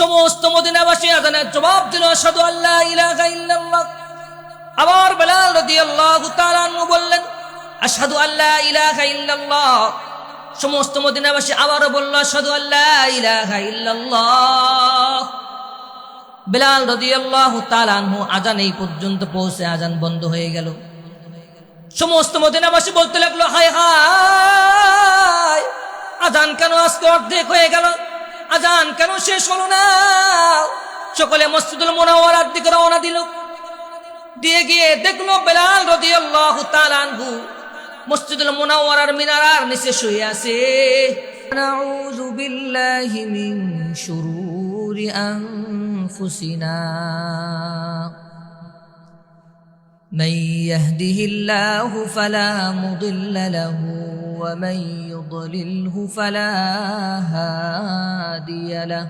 সমস্ত মদিনাবাসী আজানের জবাব দিল সাধু আল্লাহ ইলাহা ইল্লাল্লাহ। আবার বেলাল রাদিয়াল্লাহু তাআলা বললেন, আশহাদু আল্লাহ ইলাহা ইল্লাল্লাহ। সমস্ত মদিনাবাসী আবারও বলল, আশহাদু আল্লাহ ইলাহা ইল্লাল্লাহ। বেলাল রাদিয়াল্লাহু তাআলা আনহু আজান এই পর্যন্ত পৌঁছে, আজান বন্ধ হয়ে গেল। সমস্ত মদিনাবাসী বলতে লাগল, হায় হায়, আজান কেন আজকে অর্ধেক হয়ে গেল? আজান কেন শেষ হলো না সকলে মসজিদুল মোনাওয়ারার দিকে রওনা দিল দিয়ে গিয়ে দেখলো বেলাল রাদিয়াল্লাহু তাআলা আনহু মসজিদুল মোনাওয়ারার মিনারার নিচে শুয়ে আছে নাউযু বিল্লাহি মিন শুরুরি আনফুসিনা من يهده الله فلا مضل له ومن يضلله فلا هادي له.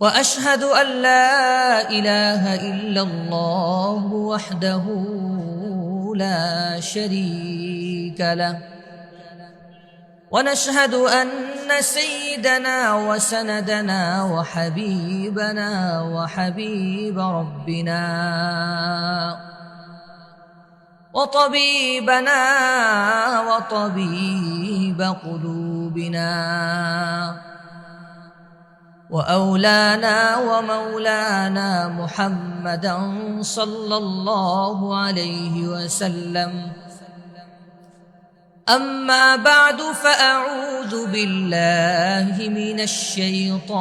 وأشهد أن لا إله إلا الله وحده لا شريك له. ونشهد أن سيدنا وسندنا وحبيبنا وحبيب ربنا وطبيبنا وطبيب قلوبنا وأولانا ومولانا محمدا صلى الله عليه وسلم. أما بعد فأعوذ بالله من الشيطان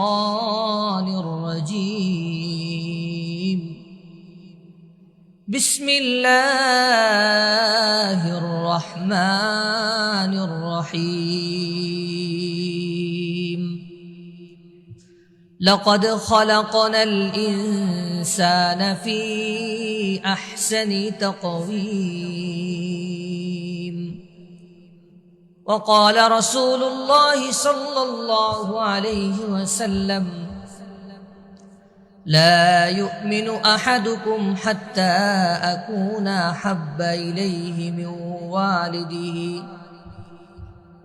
الرجيم. بسم الله الرحمن الرحيم. لقد خلقنا الإنسان في أحسن تقويم. وقال رسول الله صلى الله عليه وسلم لا يؤمن أحدكم حتى أكون أحب إليه من والده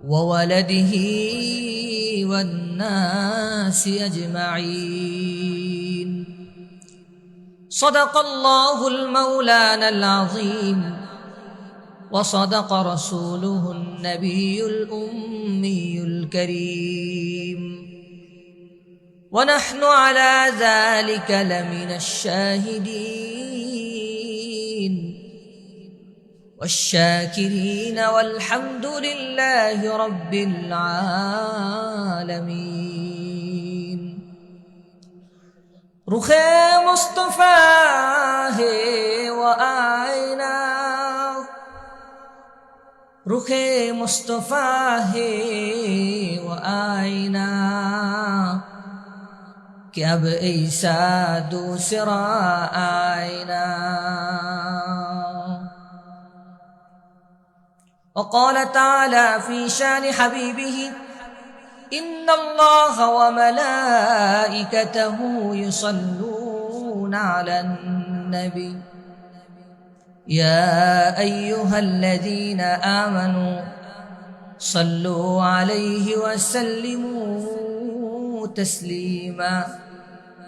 وولده والناس أجمعين. صدق الله المولانا العظيم وصدق رسوله النبي الأمي الكريم. ونحن على ذلك لمن الشاهدين. والشاكرين والحمد لله رب العالمين. رخ مصطفى ہے و آئینہ رخ کہ اب ایسا دوسرا آئینہ وقال تعالى في شان حبيبه إن الله وملائكته يصلون على النبي. يا أيها الذين آمنوا صلوا عليه وسلموا تسليما.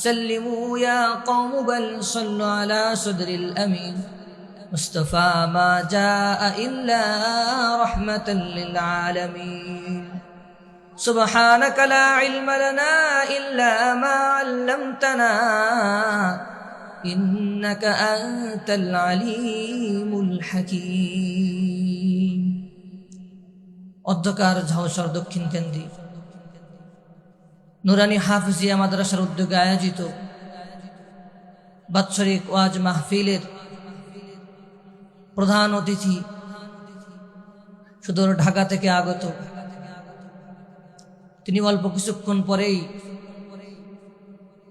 سلموا يا قوم بل صلوا على صدر الأمين مصطفى ما جاء إلا رحمة للعالمين سبحانك لا علم لنا إلا ما علمتنا إنك أنت العليم الحكيم অধ্যকার ঝাউসর দক্ষিণ কেন্দ্রী নুরানি হাফজিয়া মাদ্রাসার উদ্যোগে আয়োজিত বাৎসরিক ওয়াজ মাহফিলের প্রধান অতিথি সুদূর ঢাকা থেকে আগত। তিনি অল্প কিছুক্ষণ পরেই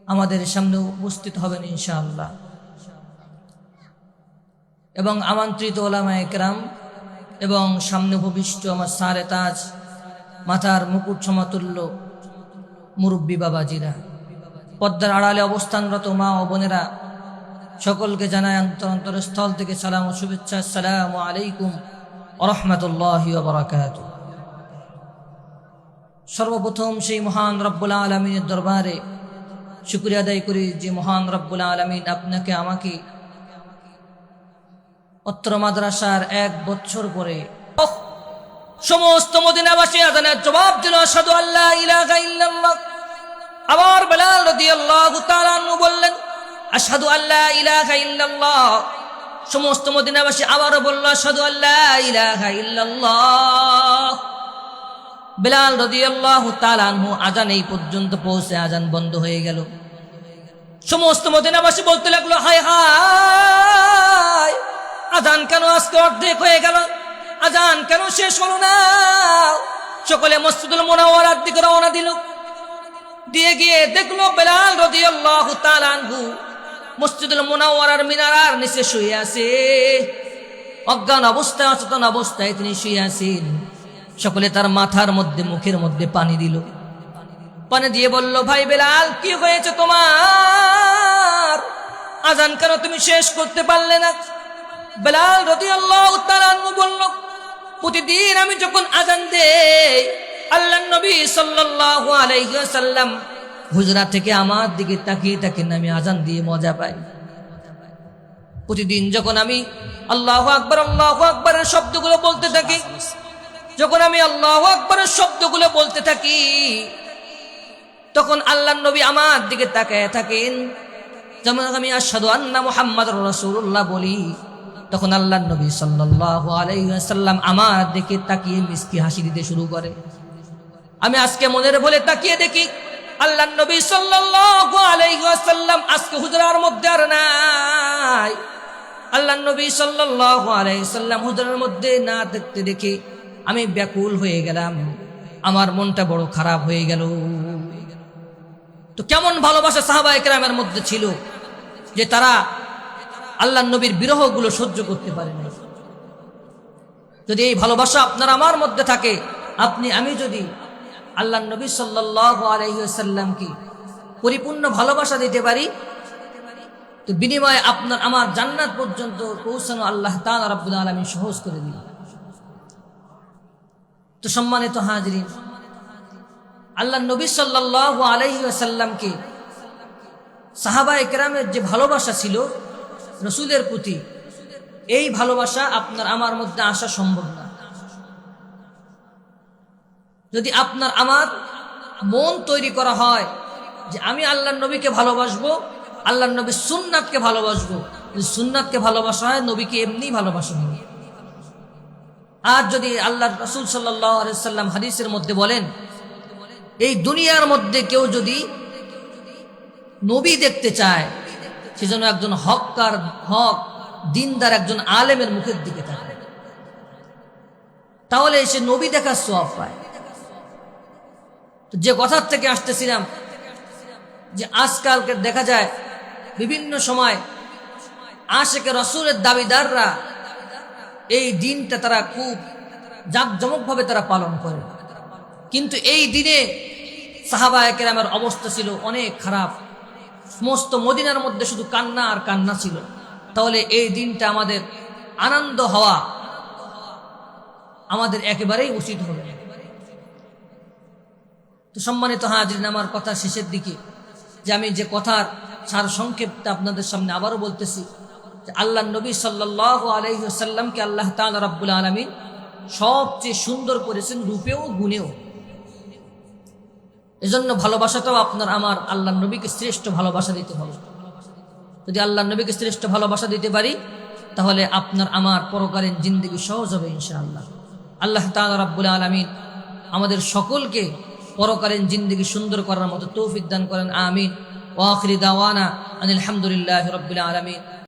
আমাদের সামনে উপস্থিত হবেন ইনশাআল্লাহ। এবং আমন্ত্রিত ওলামা একরাম এবং সামনে ভবিষ্ঠ আমার সারে তাজ মাথার মুকুট সমাতুল্য মুরব্বী বাবাজিরা, পদ্মার আড়ালে অবস্থানরত মা ও বোনেরা, সকলকে জানায় অন্তর অন্তরস্থল থেকে সালাম ও শুভেচ্ছা। সালাম আলাইকুম রহমতুল্লাহ বরাকাত সর্বপ্রথম সেই মহান রব্বুল আলমিনের দরবারে শুক্রিয়া আদায় করি যে মহান রব্বুল আলমিন আপনাকে আমাকে অত্র মাদ্রাসার এক বছর পরে সমস্ত মদিনাবাসী আদানের জবাব দিল সাধু আল্লাহ ইলাহা ইল্লাল্লাহ। আবার বেলাল রাদিয়াল্লাহু তাআলা বললেন, আশহাদু আল্লাহ ইলাহা ইল্লাল্লাহ। সমস্ত মদিনাবাসী আবারও বলল, আশহাদু আল্লাহ ইলাহা ইল্লাল্লাহ। বেলাল রাদিয়াল্লাহু তাআলা আনহু আজান এই পর্যন্ত পৌঁছে আজান বন্ধ হয়ে গেল। সমস্ত মদিনাবাসী বলতে লাগল, হায় হায়, আজান কেন আজকে অর্ধেক হয়ে গেল? আজান কেন শেষ হলো না? সকলে মসজিদুল মোনাওয়ারার দিকে রওনা দিল। দিয়ে গিয়ে দেখল বেলাল রাদিয়াল্লাহু তাআলা আনহু মসজিদুল মোনাওয়ারার মিনারার নিচে শুয়ে আছে। অজ্ঞান অবস্থায়, অচেতন অবস্থায় তিনি শুয়ে আছেন। সকলে তার মাথার মধ্যে, মুখের মধ্যে পানি দিল। পানি দিয়ে বলল, ভাই বেলাল, কি হয়েছে তোমার? আজান কেন তুমি শেষ করতে পারলে না? বেলাল রদি আল্লাহ বলল, প্রতিদিন আমি যখন আজান দেই আল্লাহ নবী সাল্লাল্লাহু আলাইহি ওয়াসাল্লাম হুজরা থেকে আমার দিকে তাকিয়ে থাকেন আমি আজান দিয়ে মজা পাই। প্রতিদিন যখন আমি আল্লাহ আকবর, আল্লাহ আকবরের শব্দগুলো বলতে থাকি, যখন আমি আল্লাহ আকবরের শব্দগুলো বলতে থাকি, তখন আল্লাহ নবী আমার দিকে তাকায় থাকেন। যেমন আমি আসাদু আন্না মোহাম্মদ রসুল্লাহ বলি, তখন আল্লাহ নবী সাল্লাহ আলাইসাল্লাম আমার দিকে তাকিয়ে মিসকি হাসি দিতে শুরু করে। আমি আজকে মনের বলে তাকিয়ে দেখি, আল্লাহ নবী আলাইসাল্লাম আজকে হুজরার মধ্যে আর নাই। আল্লাহ নবী আলাইসাল্লাম হুজরার মধ্যে না দেখতে দেখি আমি ব্যাকুল হয়ে গেলাম। আমার মনটা বড় খারাপ হয়ে গেল। তো কেমন ভালোবাসা সাহাবা একরামের মধ্যে ছিল যে তারা আল্লাহ নবীর বিরহগুলো সহ্য করতে পারে না যদি এই ভালোবাসা আপনার আমার মধ্যে থাকে, আপনি, আমি যদি আল্লাহ নবী সাল্লাহ পরিপূর্ণ ভালোবাসা দিতে পারি। তো বিনিময়ে আপনার, আমার জান্নাত পর্যন্ত পৌঁছানো আল্লাহ তালা রাব্বুল আলমী সহজ করে দিল। তো সম্মানিত হাজরিন আল্লাহ নবী সাল্লাহ আলহি সাহাবা একরামের যে ভালোবাসা ছিল, রসুলের প্রতি, এই ভালোবাসা আপনার, আমার মধ্যে আসা সম্ভব না। যদি আপনার, আমার মন তৈরি করা হয় যে আমি আল্লাহ নবীকে ভালোবাসবো আল্লাহ নবী সুন্নাতকে ভালোবাসবো সুন্নাতকে ভালোবাসা হয়, নবীকে এমনি ভালোবাসা আর যদি আল্লাহ রসুল সাল্লাম হাদিসের মধ্যে বলেন, এই দুনিয়ার মধ্যে কেউ যদি নবী দেখতে চায় সেজন্য একজন হককার, হক, দিনদার একজন আলেমের মুখের দিকে থাকে তাহলে সে নবী দেখার সব পায়। তো যে কথার থেকে আসতেছিলাম, যে আজকালকে দেখা যায় বিভিন্ন সময় আশেকে রসুলের দাবিদাররা এই দিনটা তারা খুব জাঁকজমকভাবে তারা পালন করে। কিন্তু এই দিনে সাহাবা একরামের অবস্থা ছিল অনেক খারাপ। সমস্ত মদিনার মধ্যে শুধু কান্না আর কান্না ছিল। তাহলে এই দিনটা আমাদের আনন্দ হওয়া আমাদের একেবারেই উচিত হবে সম্মানিত হাজির আমার কথা শেষের দিকে। যে আমি যে কথার সার সংক্ষেপটা আপনাদের সামনে আবারও বলতেছি, যে আল্লাহ নবী সাল্লাহ আলহিহসাল্লামকে আল্লাহ তাল রাব্বুল আলমিন সবচেয়ে সুন্দর করেছেন রূপেও, গুণেও। এজন্য ভালোবাসাটাও আপনার, আমার আল্লাহ নবীকে শ্রেষ্ঠ ভালোবাসা দিতে হবে। যদি আল্লাহ নবীকে শ্রেষ্ঠ ভালোবাসা দিতে পারি, তাহলে আপনার, আমার পরকালীন জিন্দগি সহজ হবে ইনশাআল্লাহ। আল্লাহ তাল রাব্বুল আলমিন আমাদের সকলকে বড় করেন জিন্দগি সুন্দর করার মতো তৌফিক দান করেন, আমিন। ওয়াখির দাওয়ানা আনিল আলহামদুলিল্লাহ রবিল আলমিন।